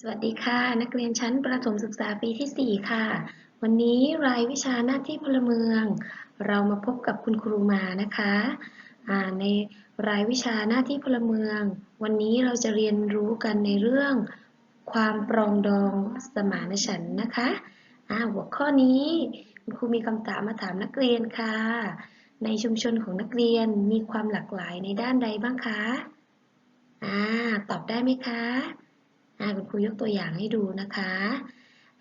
สวัสดีค่ะ นักเรียนชั้นประถมศึกษาปีที่ 4 ค่ะ วันนี้รายวิชาหน้าที่พลเมือง เรามาพบกับคุณครูมานะคะในรายวิชาหน้าที่พลเมือง วันนี้เราจะเรียนรู้กันในเรื่อง ความปรองดองสมานฉันท์นะคะหัวข้อนี้คุณครูมีคำถามมาถามนักเรียนค่ะ ในชุมชนของนักเรียนมีความหลากหลายในด้านใดบ้างคะอ่าตอบได้ไหมคะ คุณครูยกตัวอย่างให้ดูนะคะ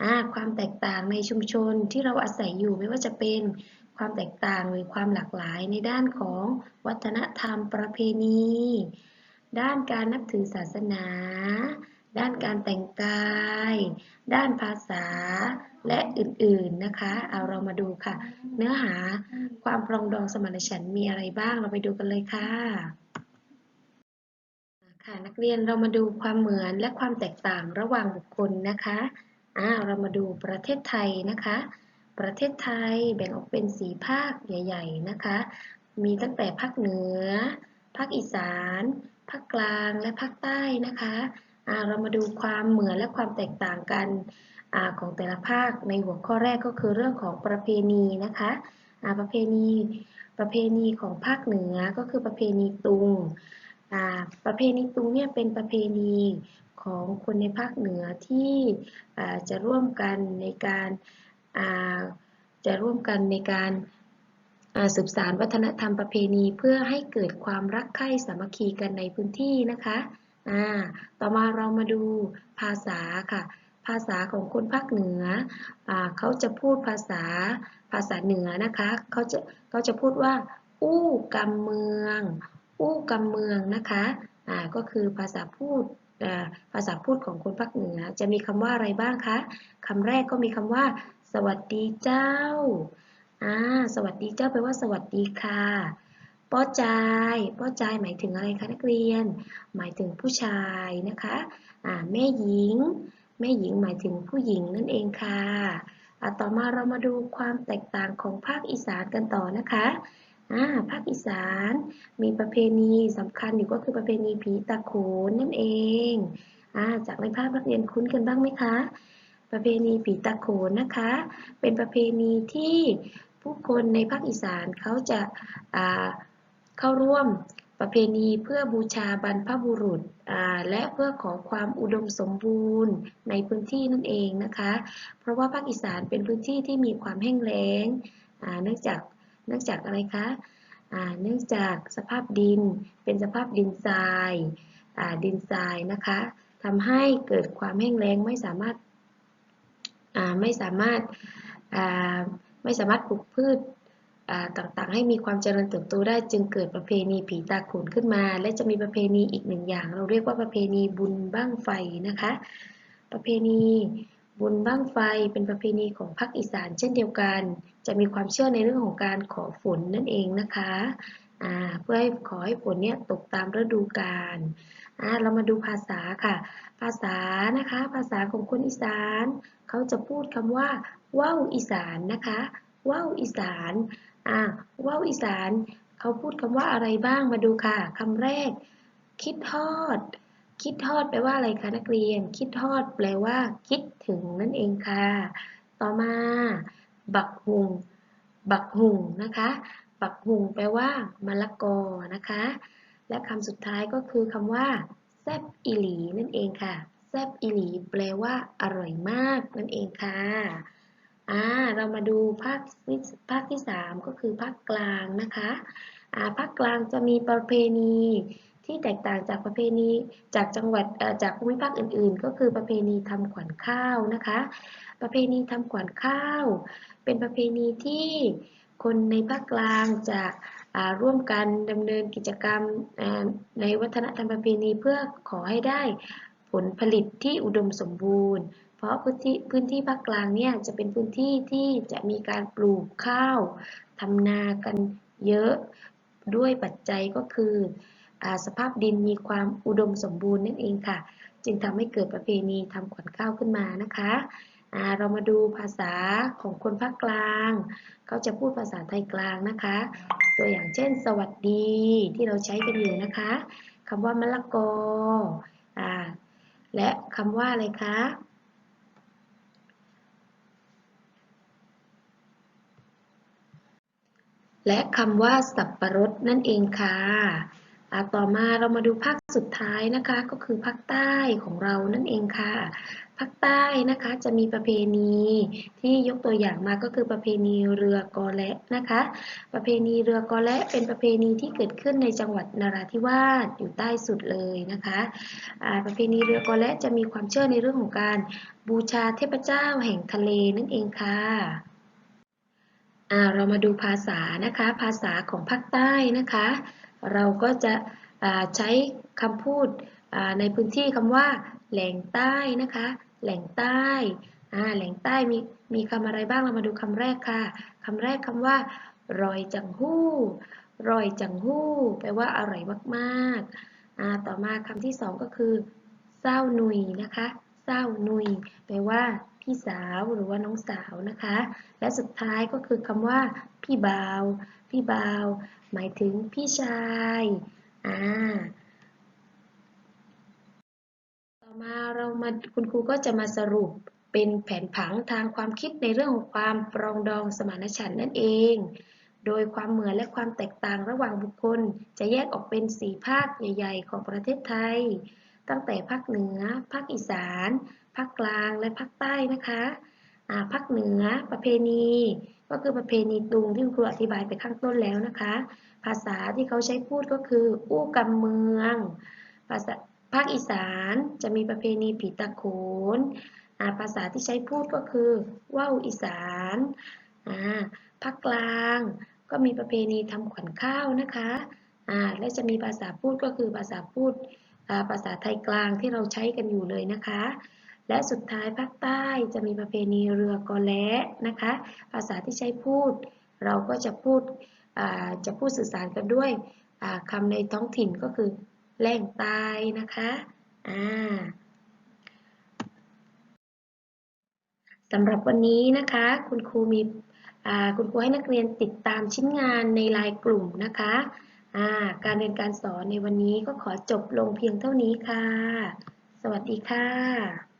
อ่าความแตกต่างในชุมชนที่เราอาศัยอยู่ไม่ว่าจะเป็นความแตกต่างหรือความหลากหลายในด้านของวัฒนธรรมประเพณี ด้านการนับถือศาสนา ด้านการแต่งกาย ด้านภาษาและอื่นๆนะคะ เอาเรามาดูค่ะ เนื้อหาความปรองดองสมานฉันท์มีอะไรบ้างเราไปดูกันเลยค่ะ ค่ะนักเรียนเรามาดูความเหมือนและความแตกต่างระหว่างบุคคลนะคะอ่าเรามาดูประเทศไทยนะคะ ประเทศไทยแบ่งออกเป็นสีภาคใหญ่ ๆนะคะ มีตั้งแต่ภาคเหนือ ภาคอีสาน ภาคกลางและภาคใต้นะคะอ่าเรามาดูความเหมือนและความแตกต่างกันอ่าของแต่ละภาคในหัวข้อแรกก็คือเรื่องของประเพณีนะคะอ่าประเพณี ประเพณีของภาคเหนือก็คือประเพณีตุง ประเพณีตุงเนี่ยเป็นประเพณีของคนในภาคเหนือที่จะร่วมกันในการจะร่วมกันในการสืบสานวัฒนธรรมประเพณีเพื่อให้เกิดความรักใคร่สามัคคีกันในพื้นที่นะคะต่อมาเรามาดูภาษาค่ะ ภาษาของคนภาคเหนืออเขาจะพูดภาษาภาษาเหนือนะคะ เขาจะเขาจะพูดว่า อู้กำเมือง อู้กำเมืองนะคะอ่าก็คือภาษาพูดภาษาพูดของคนภาคเหนือ จะมีคำว่าอะไรบ้างคะคำแรกก็มีคำว่า สวัสดีเจ้าอ่าสวัสดีเจ้าแปลว่าสวัสดีค่ะป้อจายป้อจายหมายถึงอะไรคะนักเรียน หมายถึงผู้ชายนะคะอ่าแม่หญิง แม่หญิงหมายถึงผู้หญิงนั่นเองค่ะต่อมาเรามาดูความแตกต่างของภาคอีสานกันต่อนะคะ ภาคอีสานมีประเพณีสำคัญอยู่ก็คือประเพณีผีตาโขนนั่นเองอาจากในภาพนักเรียนคุ้นกันบ้างไหมคะ ประเพณีผีตาโขนนะคะ เป็นประเพณีที่ผู้คนในภาคอีสานเขาจะาเข้าร่วมประเพณีเพื่อบูชาบรรพบุรุษและเพื่อขอความอุดมสมบูรณ์ในพื้นที่นั่นเองนะคะ เพราะว่าภาคอีสานเป็นพื้นที่ที่มีความแห้งแล้งเนื่องจาก เนื่องจากอะไรคะเนื่องจากสภาพดินเป็นสภาพดินทรายาดินทรายนะคะทำให้เกิดความแห้งแล้งไม่สามารถไม่สามารถไม่สามารถปลูกพืชต่างๆ ให้มีความเจริญเติบโตได้จึงเกิดประเพณีผีตาโขนขึ้นมา และจะมีประเพณีอีกหนึ่งอย่าง เราเรียกว่าประเพณีบุญบ้างไฟนะคะ ประเพณี บุญบ้างไฟเป็นประเพณีของภาคอีสานเช่นเดียวกัน จะมีความเชื่อในเรื่องของการขอฝนนั่นเองนะคะเพื่อให้ขอให้ฝนเนี่ยตกตามฤดูกาลเรามาดูภาษาค่ะ ภาษานะคะ ภาษาของคนอีสาน เขาจะพูดคำว่าว่าวอีสานนะคะว่าวอีสานว่าวอีสาน เขาพูดคำว่าอะไรบ้างมาดูค่ะคำแรก คิดทอด คิดทอดแปลว่าอะไรคะนักเรียน คิดทอดแปลว่า คิดถึงนั่นเองค่ะ ต่อมา บักหุง บักหุงนะคะ บักหุงแปลว่ามะละกอนะคะ และคำสุดท้ายก็คือคำว่าแซบอีหลีนั่นเองค่ะแซบอีหลีแปลว่าอร่อยมากนั่นเองค่ะอ่าเรามาดูภาคภาคที่ 3 ก็คือภาคกลางนะคะอ่าภาคกลางจะมีประเพณี ที่แตกต่างจากประเพณีจากจังหวัดจากภูมิภาคอื่น ๆ ก็คือประเพณีทำขวัญข้าวนะคะ ประเพณีทำขวัญข้าว เป็นประเพณีที่คนในภาคกลางจะร่วมกันดำเนินกิจกรรมในวัฒนธรรมประเพณีเพื่อขอให้ได้ผลผลิตที่อุดมสมบูรณ์ เพราะพื้นที่พื้นที่ภาคกลางเนี่ยจะเป็นพื้นที่ที่จะมีการปลูกข้าวทำนากันเยอะด้วยปัจจัยก็คือ สภาพดินมีความอุดมสมบูรณ์นั่นเองค่ะ จึงทำให้เกิดประเพณีทำขวัญข้าวขึ้นมานะคะเรามาดูภาษาของคนภาคกลาง เขาจะพูดภาษาไทยกลางนะคะ ตัวอย่างเช่น สวัสดีที่เราใช้กันอยู่นะคะคำว่ามะละกอและคำว่าอะไรคะและคำว่าสับปะรดนั่นเองค่ะ ต่อมาเรามาดูภาคสุดท้ายนะคะก็คือภาคใต้ของเรานั่นเองค่ะภาคใต้นะคะจะมีประเพณีที่ยกตัวอย่างมาก็คือประเพณีเรือกอและนะคะ ประเพณีเรือกอและเป็นประเพณีที่เกิดขึ้นในจังหวัดนราธิวาสอยู่ใต้สุดเลยนะคะประเพณีเรือกอและจะมีความเชื่อในเรื่องของการบูชาเทพเจ้าแห่งทะเลนั่นเองค่ะเรามาดูภาษานะคะ ภาษาของภาคใต้นะคะ เราก็จะใช้คำพูดในพื้นที่คำว่า แหล่งใต้นะคะ แหล่งใต้แหล่งใต้มีมีคำอะไรบ้างเรามาดูคำแรกค่ะคำแรกคำว่ารอยจังหู้รอยจังหู้แปลว่าอร่อยมากๆต่อมาคำที่สองก็คือเศร้าหนุยนะคะเศร้าหนุยแปลว่าพี่สาวหรือว่าน้องสาวนะคะ และสุดท้ายก็คือคำว่าพี่บ่าว พี่บ่าว หมายถึงพี่ชาย อ่า ต่อมาเรามาคุณครูก็จะมาสรุปเป็นแผนผังทางความคิดในเรื่องของความปรองดองสมานฉันท์นั่นเอง โดยความเหมือนและความแตกต่างระหว่างบุคคล จะแยกออกเป็นสี่ภาคใหญ่ ๆ ของประเทศไทย ตั้งแต่ภาคเหนือ ภาคอีสาน ภาคกลาง และภาคใต้นะคะ ภาคเหนือ ประเพณี ก็คือประเพณีตุงที่คุณครูอธิบายไปข้างต้นแล้วนะคะ ภาษาที่เขาใช้พูดก็คือ อู้กำเมือง ภาษาภาคอีสานจะมีประเพณีผีตะโขนภาษาที่ใช้พูดก็คือว่าวอีสานภาคกลางก็มีประเพณีทำขวัญข้าวนะคะและจะมีภาษาพูดก็คือภาษาพูดภาษาไทยกลางที่เราใช้กันอยู่เลยนะคะ และสุดท้ายภาคใต้จะมีประเพณีเรือกอและนะคะ ภาษาที่ใช้พูด เราก็จะพูดจะพูดสื่อสารกันด้วยคำในท้องถิ่นก็คือแหล่งตายนะคะอ่าสำหรับวันนี้นะคะ คุณครูมีคุณครูให้นักเรียนติดตามชิ้นงานในไลน์กลุ่มนะคะาการเรียนการสอนในวันนี้ก็ขอจบลงเพียงเท่านี้ค่ะ สวัสดีค่ะ